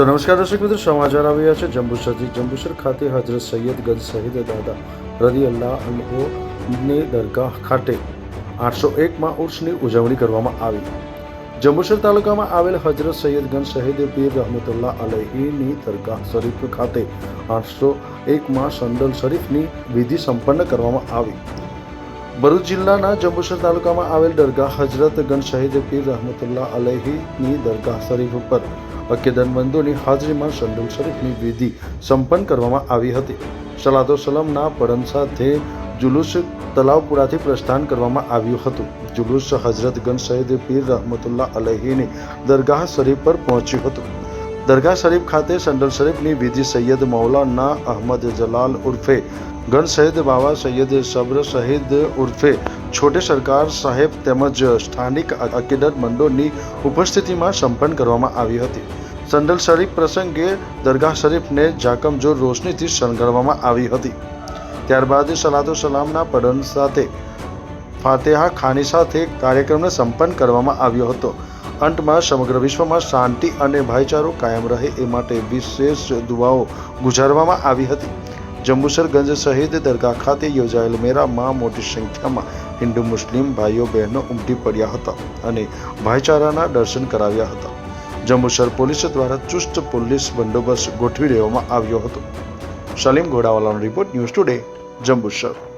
તો નમસ્કાર દર્શક મિત્રો, સમાચાર આવી રહ્યા છે. જંબુસરથી જંબુસર ખાતે હજરત સૈયદ ગંજ શહીદ દાદા રદી અલ્લાહ અલ્હોની દરગાહ ખાતે આઠસો એકમાં ઉર્સની ઉજવણી કરવામાં આવી. જંબુસર તાલુકામાં આવેલ હજરત સૈયદગંજ શહીદ પીર રહમતુલ્લાહ અલહીની દરગાહ શરીફ ખાતે આઠસો એકમાં સંડલ શરીફની વિધિ સંપન્ન કરવામાં આવી. ભરૂચ જિલ્લાના જંબુસર તાલુકામાં આવેલ દરગાહ હજરત ગણ શહીદ પીર રહમતુલ્લાહ અલહીની દરગાહ શરીફ ઉપર અકેદનબંધોની હાજરીમાં સંડલ શરીફની વિધિ સંપન્ન કરવામાં આવી હતી. સલાદો સલમના પડન સાથે જુલુસ તલાવપુરાથી પ્રસ્થાન કરવામાં આવ્યું હતું. જુલુસ હજરત ગંજ શહીદ પીર રહમતુલ્લાહ અલહીની દરગાહ શરીફ પર પહોંચ્યું હતું. દરગાહ શરીફ ખાતે સંડલ શરીફની વિધિ સૈયદ મૌલાના અહમદ જલાલ ઉર્ફે, ગણ સૈયદ બાવા સૈયદ સબ્ર શહીદ ઉર્ફે, છોટે સરકાર સાહેબ તેમજ સ્થાનિક અકીદત મંડળની ઉપસ્થિતિમાં સંપન્ન કરવામાં આવી હતી. સંડલ શરીફ પ્રસંગે દરગાહ શરીફને જાકમજોર રોશનીથી શણગારવામાં આવી હતી. ત્યારબાદ સલાતો સલામના પડન સાથે ફાતેહા ખાની સાથે કાર્યક્રમને સંપન્ન કરવામાં આવ્યો હતો. અંતમાં સમગ્ર વિશ્વમાં શાંતિ અને ભાઈચારો કાયમ રહે એ માટે વિશેષ દુઆઓ ગુજારવામાં આવી હતી. જંબુસરગંજ સહિત દરગાહ ખાતે યોજાયેલ મેળામાં મોટી સંખ્યામાં હિન્દુ, મુસ્લિમ ભાઈઓ, બહેનો ઉમટી પડ્યા હતા અને ભાઈચારાના દર્શન કરાવ્યા હતા. જંબુસર પોલીસ દ્વારા ચુસ્ત પોલીસ બંદોબસ્ત ગોઠવી દેવામાં આવ્યો હતો. સલીમ ઘોડાવાલાનો રિપોર્ટ ન્યૂઝ ટુડે, જંબુસર.